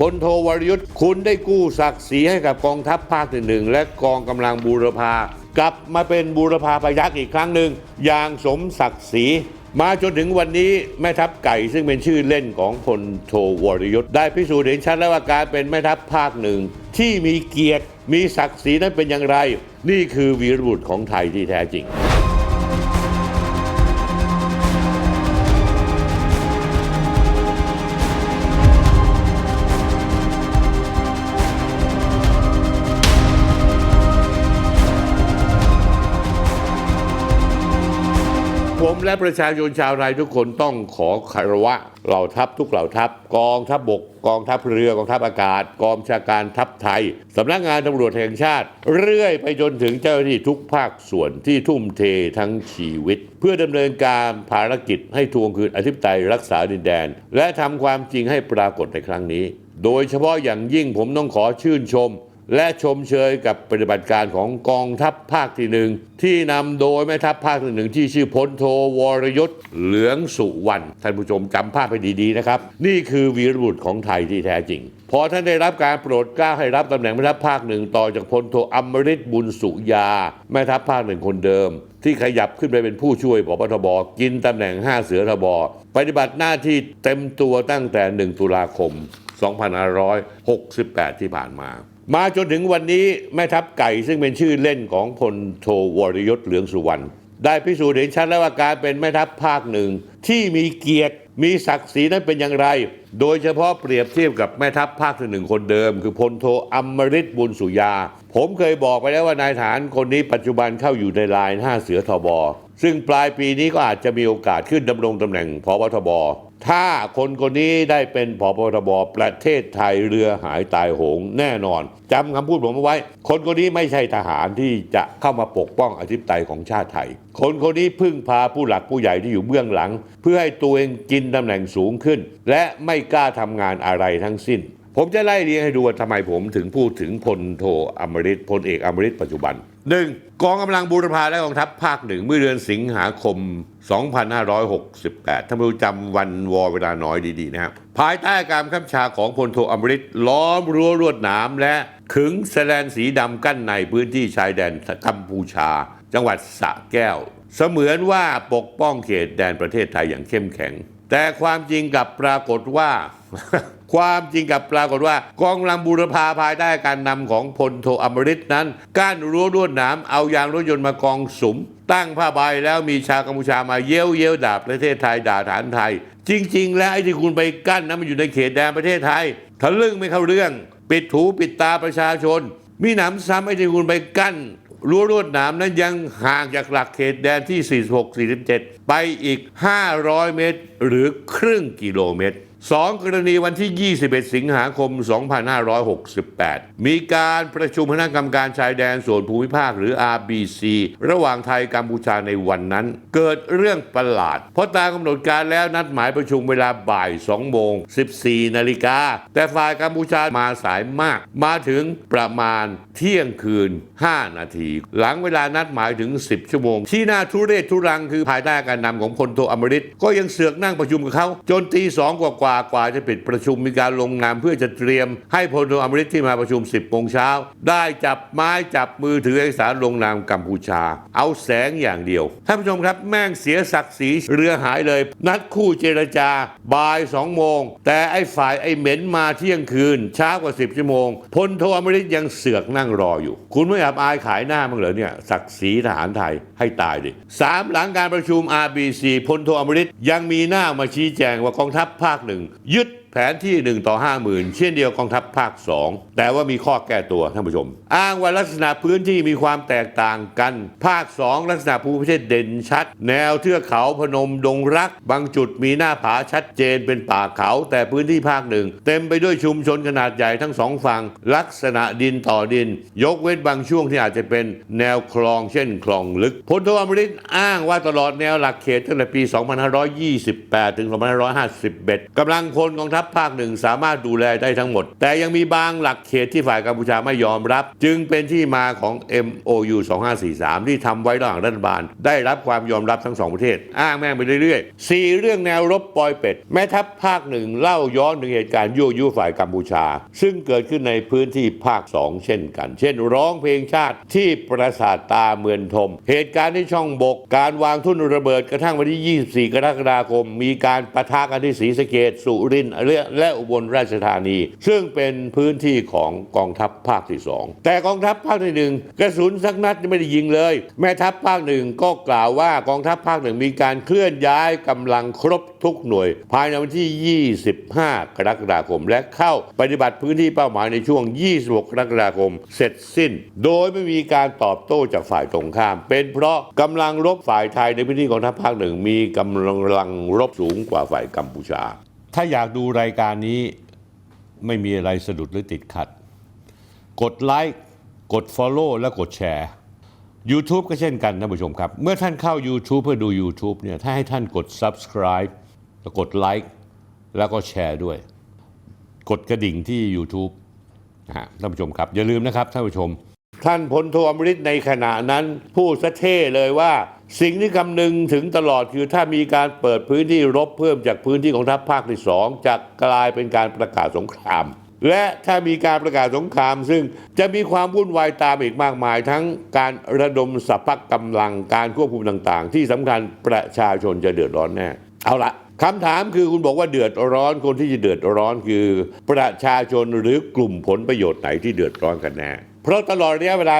พลโทวรยุทธ์คุณได้กู้ศักดิ์ศรีให้กับกองทัพภาคที่หนึ่งและกองกำลังบูรพากลับมาเป็นบูรพาพยักษ์อีกครั้งหนึ่งอย่างสมศักดิ์ศรีมาจนถึงวันนี้แม่ทัพไก่ซึ่งเป็นชื่อเล่นของพลโทวรยุทธ์ได้พิสูจน์เห็นชัดแล้วว่าการเป็นแม่ทัพภาคหนึ่งที่มีเกียรติมีศักดิ์ศรีนั้นเป็นอย่างไร นี่คือวีรบุรุษของไทยที่แท้จริง ผมและประชาชนชาวไทยทุกคนต้องขอคารวะเหล่าทัพทุกเหล่าทัพ กองทัพบก กองทัพเรือกองทัพอากาศ กองชาการทัพไทยสำนักงานตำรวจแห่งชาติ เรื่อยไปจนถึงเจ้าหน้าที่ทุกภาคส่วนที่ทุ่มเททั้งชีวิต เพื่อดำเนินการภารกิจให้ทวงคืนอธิปไตยรักษาดินแดน และทำความจริงให้ปรากฏในครั้งนี้ โดยเฉพาะอย่างยิ่งผมต้องขอชื่นชม และชมเชยกับปฏิบัติการของกองทัพภาคที่หนึ่งที่นำโดยแม่ทัพภาคที่หนึ่งที่ชื่อพลโทวรยุทธ์เหลืองสุวรรณท่านผู้ชมจำภาพไปดีๆนะครับ นี่คือวีรบุรุษของไทยที่แท้จริง พอท่านได้รับการโปรดเกล้าให้รับตำแหน่งแม่ทัพภาคหนึ่งต่อจากพลโทอมฤตบุญสุยา แม่ทัพภาคหนึ่งคนเดิม ที่ขยับขึ้นไปเป็นผู้ช่วยพบทบกินตำแหน่ง 5 เสือทบปฏิบัติหน้าที่เต็มตัวตั้งแต่ 1 ตุลาคม 2568 ที่ผ่านมา มาจนถึงวันนี้แม่ทัพไก่ซึ่งเป็นชื่อเล่นของพลโทวรยศเหลืองสุวรรณได้พิสูจน์เห็นชัดแล้วว่าการเป็นแม่ทัพภาคหนึ่ง ที่มีเกียรติมีศักดิ์ศรีนั้นเป็นอย่างไร โดยเฉพาะเปรียบเทียบกับแม่ทัพภาคหนึ่งคนเดิม คือพลโทอมฤตบุญสุยา ผมเคยบอกไปแล้วว่านายทหารคนนี้ปัจจุบันเข้าอยู่ในลายห้าเสือทบซึ่งปลายปีนี้ก็อาจจะมีโอกาสขึ้นดำรงตำแหน่งพบทบ ถ้าคนคนนี้ได้เป็นผบทบประเทศไทยเรือหายตายโหงแน่นอนจำคำพูดผมเอาไว้ คนคนนี้ไม่ใช่ทหารที่จะเข้ามาปกป้องอธิปไตยของชาติไทย คนคนนี้พึ่งพาผู้หลักผู้ใหญ่ที่อยู่เบื้องหลัง เพื่อให้ตัวเองกินตำแหน่งสูงขึ้น และไม่กล้าทำงานอะไรทั้งสิ้น ผมจะไล่เรียงให้ดูว่าทำไมผมถึงพูดถึงพลโทอมฤตพลเอกอมฤตปัจจุบัน 1. กองกำลังบูรพาและกองทัพภาคหนึ่งเมื่อเดือนสิงหาคม 2568 ท่านผู้จำวันวอเวลาน้อยดีๆนะครับภายใต้การคับชาของพลโทอมฤตล้อมรั้วรวดหนามและขึงแสลนสีดำกั้นในพื้นที่ชายแดนกัมพูชา จังหวัดสะแก้ว เสมือนว่าปกป้องเขตแดนประเทศไทยอย่างเข้มแข็ง แต่ความจริงกลับปรากฏว่า ความจริงกับปรากฏว่ากองกำลังบูรพาภายใต้การนำของพลโทอมฤตนั้นก้านรั้วรวดหนามเอายางรถยนต์มากองสุม ตั้งผ้าใบแล้วมีชาวกัมพูชามาเย้ยวเย้ยวด่าประเทศไทยด่าฐานไทย จริง ๆ แล้วไอ้ที่คุณไปกั้นนั้นมันอยู่ในเขตแดนประเทศไทยทะลึ่งไม่เข้าเรื่อง ปิดหูปิดตาประชาชน มีหนำซ้ำไอ้ที่คุณไปกั้นรั้วรวดหนามนั้นยังห่างจากหลักเขตแดนที่ 46 47 ไปอีก 500 เมตร หรือครึ่งกิโลเมตร สองกรณีวันที่ 21 สิงหาคม 2568 มีการประชุมคณะกรรมการชายแดนส่วนภูมิภาคหรือ RBC ระหว่างไทยกัมพูชาในวันนั้น เกิดเรื่องประหลาด เพราะตามกำหนดการแล้วนัดหมายประชุมเวลาบ่าย 2 โมง 14 นาฬิกา แต่ฝ่ายกัมพูชามาสายมาก มาถึงประมาณเที่ยงคืน 5 นาที หลังเวลานัดหมายถึง 10 ชั่วโมง ที่น่าทุเรศทุรังคือภายใต้การนำของพลโทอมฤตก็ยังเสือกนั่งประชุมกับเขาจนตีสองกว่าๆกว่าจะปิดประชุมมีการลงนามเพื่อจะเตรียม ให้พลโทอมฤตที่มาประชุม 10โมงเช้า ได้จับไม้จับมือถือเอกสารลงนามกัมพูชา เอาแสงอย่างเดียวท่านผู้ชมครับแม่งเสียศักดิ์ศรีเรือหายเลย นัดคู่เจรจาบ่ายสองโมง แต่ไอ้ฝ่ายไอ้เหม็นมาเที่ยงคืนช้ากว่า 10ชั่วโมงพลโทอมฤตยังเสือกนั่งรออยู่ คุณไม่อับอายขายหน้ามั้งเหรอเนี่ยศักดิ์ศรีทหารไทยให้ตายดิสามหลังการประชุม RBC พลโทอมฤตยังมีหน้ามาชี้แจงว่ากองทัพภาคหนึ่งยึด แผนที่ 1 ต่อ 50,000 เช่นเดียวกองทัพภาค 2 แต่ว่ามีข้อแก้ตัวท่านผู้ชม อ้างว่าลักษณะพื้นที่มีความแตกต่างกัน ภาค 2 ลักษณะภูมิประเทศเด่นชัด แนวเทือกเขาพนมดงรัก บางจุดมีหน้าผาชัดเจนเป็นป่าเขา แต่พื้นที่ภาคหนึ่งเต็มไปด้วยชุมชนขนาดใหญ่ทั้งสองฝั่งลักษณะดินต่อดิน ยกเว้นบางช่วงที่อาจจะเป็นแนวคลองเช่นคลองลึกพลโทอมฤตอ้างว่าตลอดแนวหลักเขตตั้งแต่ปี 2528 ถึง 2551กำลังพลกองทัพพภาคหนึ่งสามารถดูแลได้ทั้งหมด แต่ยังมีบางหลักเขตที่ฝ่ายกัมพูชาไม่ยอมรับ จึงเป็นที่มาของ MOU 2543 ที่ทำไว้ระหว่างรัฐบาล ได้รับความยอมรับทั้งสองประเทศ อ้างแม่งไปเรื่อยๆสี่เรื่องแนวรบปอยเป็ด แม่ทัพภาคหนึ่งเล่าย้อนถึงเหตุการณ์ยั่วยุฝ่ายกัมพูชา ซึ่งเกิดขึ้นในพื้นที่ภาคสองเช่นกัน เช่น ร้องเพลงชาติที่ปราสาทตาเมือนทม เหตุการณ์ที่ช่องบก การวางทุ่นระเบิดกระทั่งวันที่ 24 กรกฎาคม มีการประทะกันที่ศรีสะเกดสุรินทร์และและอุบลราชธานี ซึ่งเป็นพื้นที่ของกองทัพภาคที่สองแต่กองทัพภาคที่หนึ่งกระสุนสักนัดไม่ได้ยิงเลย แม่ทัพภาคหนึ่งก็กล่าวว่ากองทัพภาคหนึ่งมีการเคลื่อนย้ายกำลังครบทุกหน่วย ภายในวันที่ 25 กรกฎาคม และเข้าปฏิบัติพื้นที่เป้าหมายในช่วง 26 กรกฎาคม เสร็จสิ้น โดยไม่มีการตอบโต้จากฝ่ายตรงข้าม เป็นเพราะกำลังรบฝ่ายไทยในพื้นที่กองทัพภาคหนึ่งมีกำลังรบสูงกว่าฝ่ายกัมพูชา ถ้าอยากดูรายการนี้ไม่มีอะไรสะดุดหรือติดขัด กดไลค์กด Follow และกดแชร์ YouTube ก็เช่นกันท่านผู้ชมครับ เมื่อท่านเข้า YouTube เพื่อดู YouTube เนี่ยถ้าให้ท่านกด Subscribe แล้วกดไลค์แล้วก็แชร์ด้วย กดกระดิ่งที่ YouTube นะฮะท่านผู้ชมครับ อย่าลืมนะครับท่านผู้ชม ท่านพลโทอมฤทธิ์ในขณะนั้นพูดซะเท่เลยว่า สิ่งที่คำนึงถึงตลอดคือถ้ามีการเปิดพื้นที่รบเพิ่มจากพื้นที่ของทัพภาคที่สองจะกลายเป็นการประกาศสงคราม และถ้ามีการประกาศสงคราม ซึ่งจะมีความวุ่นวายตามอีกมากมาย ทั้งการระดมสัพพะกำลังการควบคุมต่างๆ ที่สำคัญประชาชนจะเดือดร้อนแน่เอาละคำถามคือคุณบอกว่าเดือดร้อนคนที่จะเดือดร้อนคือ ประชาชนหรือกลุ่มผลประโยชน์ไหนที่เดือดร้อนกันแน่ เพราะตลอดระยะเวลา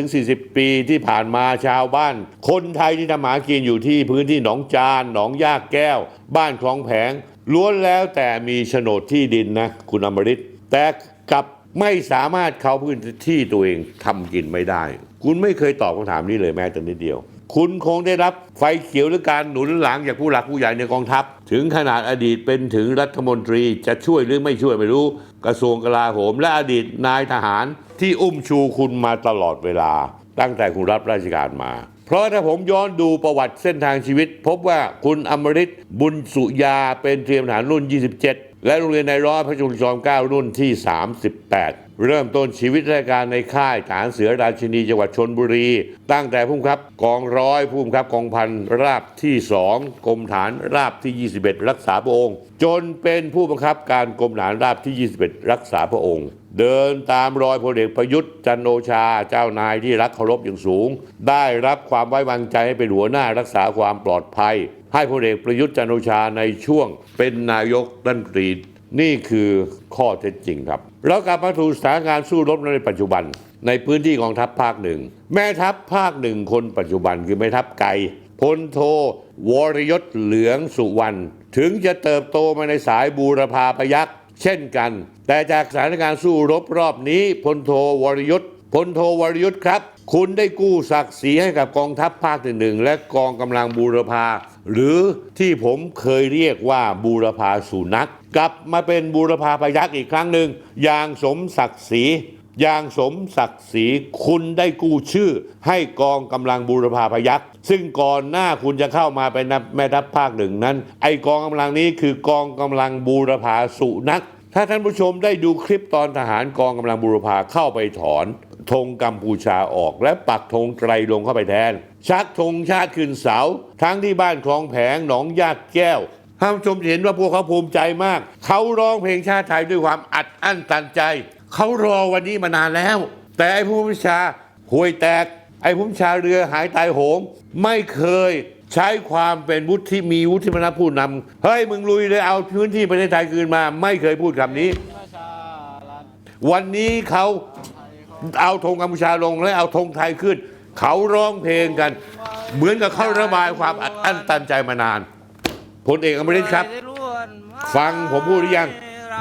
30-40 ปีที่ผ่านมาชาวบ้าน คนไทยที่ทำหากินอยู่ที่พื้นที่หนองจาน หนองยากแก้ว บ้านคลองแผง ล้วนแล้วแต่มีโฉนดที่ดินนะ คุณอมริตแต่กับไม่สามารถเขาพื้นที่ตัวเองทำกินไม่ได้ คุณไม่เคยตอบคำถามนี้เลยแม้แต่นิดเดียว คุณคงได้รับไฟเขียวหรือการหนุนหลังจากผู้หลักผู้ใหญ่ในกองทัพ ถึงขนาดอดีตเป็นถึงรัฐมนตรีจะช่วยหรือไม่ช่วยไม่รู้ กระทรวงกลาโหม และอดีตนายทหาร ที่อุ้มชูคุณมาตลอดเวลา ตั้งแต่คุณรับราชการมา เพราะถ้าผมย้อนดูประวัติเส้นทางชีวิต พบว่าคุณอมริตบุญสุยาเป็นเตรียมทหารรุ่น 27 และโรงเรียนในร้อยพระจุลจอมเกล้ารุ่นที่ 38 เริ่มต้นชีวิตราชการในค่ายทหารเสือราชินีจังหวัดชนบุรี ตั้งแต่ผู้บังคับกองร้อยผู้บังคับกองพันราบที่ 2กรมฐานราบที่ 21 รักษาพระองค์ จนเป็นผู้บังคับการกรมฐานราบที่ 21 รักษาพระองค์ เดินตามรอยพลเอกประยุทธ์จันโอชาเจ้านายที่รักเคารพอย่างสูง ได้รับความไว้วางใจให้เป็นหัวหน้ารักษาความปลอดภัย ให้พลเอกประยุทธ์จันโอชาในช่วง เป็นนายกรัฐมนตรีนี่คือข้อเท็จจริงครับ เรากลับมาถูกสถานการณ์สู้รบในปัจจุบัน ในพื้นที่กองทัพภาคหนึ่งแม่ทัพภาคหนึ่งคนปัจจุบันคือแม่ทัพไก่พลโท วรยศเหลืองสุวรรณถึงจะเติบโตมาในสายบูรพาพยักษ์เช่นกัน แต่จากสถานการณ์สู้รบรอบนี้พลโทวรยศพลโทวรยุทธ์ครับ คุณได้กู้ศักดิ์ศรีให้กับกองทัพภาคหนึ่งและกองกำลังบูรพา หรือที่ผมเคยเรียกว่าบูรพาสุนัขกลับมาเป็นบูรพาพยักษ์อีกครั้งหนึ่งอย่างสมศักดิ์ศรีอย่างสมศักดิ์ศรีคุณได้กู้ชื่อ ให้กองกำลังบูรพาพยักษ์ซึ่งก่อนหน้าคุณจะเข้ามาเป็นแม่ทัพภาคหนึ่งนั้น ไอกองกำลังนี้คือกองกำลังบูรพาสุนัขถ้าท่านผู้ชมได้ดูคลิปตอนทหารกองกำลังบูรพาเข้าไปถอน ธงกัมพูชาออก และปักธงไตรลงเข้าไปแทน ชักธงชาติขึ้นเสา ทั้งที่บ้านคลองแผงหนองยากแก้วท่านชมเห็นว่าพวกเขาภูมิใจมาก เขาร้องเพลงชาติไทยด้วยความอัดอั้นตันใจ เขารอวันนี้มานานแล้ว แต่ไอ้ผู้บัญชาห่วยแตก ไอ้ผู้บัญชาเรือหายตายโหง ไม่เคยใช้ความเป็นวุฒิมีวุฒิมนผู้นำเฮ้ยมึงลุยเลยเอาพื้นที่ประเทศไทยคืนมา ไม่เคยพูดคำนี้ วันนี้เขา เอาธงกัมพูชาลงและเอาธงไทยขึ้น เขาร้องเพลงกัน เหมือนกับเขาระบายความอัดอั้นตันใจมานานพลเอกอมริตครับ ฟังผมพูดหรือยัง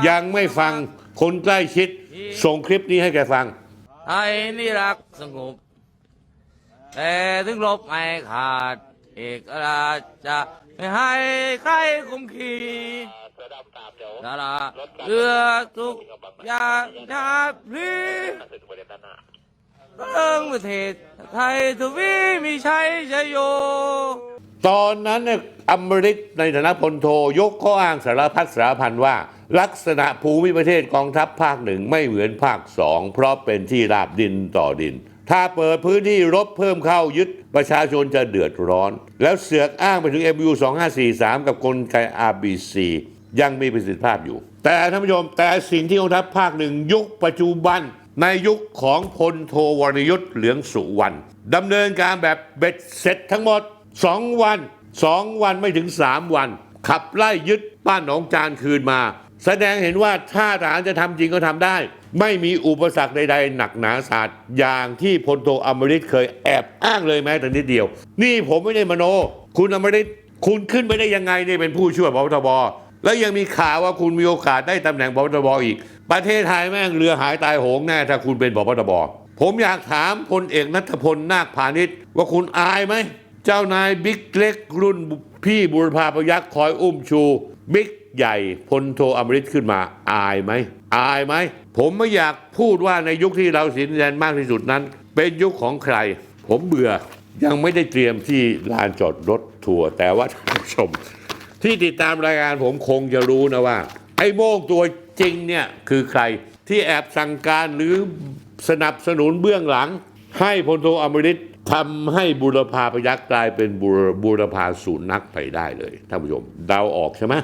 ยังไม่ฟังคนใกล้ชิด ส่งคลิปนี้ให้แกฟัง ไทยนี่รักสงบ แต่ถึงลบไม่ขาด เอกราชจะไม่ให้ใครคุมขี ดาราเรือทุกอย่างชาพลีเรื่องประเทศไทยทวีมีชัยชยโย ตอนนั้นเนี่ยอมริตในฐานะพลโทยกข้ออ้างสารพัดสารพันว่า ลักษณะภูมิประเทศกองทัพภาคหนึ่งไม่เหมือนภาคสองเพราะเป็นที่ราบดินต่อดิน ถ้าเปิดพื้นที่รบเพิ่มเข้ายึดประชาชนจะเดือดร้อน แล้วเสือกอ้างไปถึง MU 2543 กับกลไก RBC ยังมีประสิทธิภาพอยู่ แต่ท่านผู้ชมแต่สิ่งที่กองทัพภาคหนึ่งยุคปัจจุบัน ในยุคของพลโทวรยุทธ์เหลืองสุวรรณดำเนินการแบบเบ็ดเสร็จทั้งหมด 2 วัน 2 วันไม่ถึง 3 วัน ขับไล่ยึดบ้านหนองจานคืนมา แสดงเห็นว่าถ้าทหารจะทำจริงก็ทำได้ ไม่มีอุปสรรคใดๆ หนักหนาสาดอย่างที่พลโทอมริตเคยแอบอ้างเลยแม้แต่นิดเดียว นี่ผมไม่ได้มโน คุณอมริตคุณขึ้นไปได้ยังไงเนี่ยเป็นผู้ช่วยพบทบ แล้วยังมีข่าวว่าคุณมีโอกาสได้ตำแหน่งพบทบอีก ประเทศไทยแม่งเรือหายตายโหงแน่ถ้าคุณเป็นพบทบผมอยากถามพลเอกนัทพลนาคพาณิชย์ว่าคุณอายไหม เจ้านายบิ๊กเล็กรุ่นพี่บุรพาพยักษ์คอยอุ้มชูบิ๊กใหญ่พลโทอมริตขึ้นมาอายไหม อายไหม ผมไม่อยากพูดว่าในยุคที่เราสินแดนมากที่สุดนั้น เป็นยุคของใคร ผมเบื่อยังไม่ได้เตรียมที่ลานจอดรถทัวร์แต่ว่าท่านผู้ชม ที่ติดตามรายการผมคงจะรู้นะว่า ไอ้โม่งตัวจริงเนี่ยคือใครที่แอบสั่งการหรือสนับสนุนเบื้องหลัง ให้พลโทอมริตทำให้บุรพาพยักษ์กลายเป็นบุรบุรพาสูนักไปได้เลยท่านผู้ชมเดาออกใช่ไหม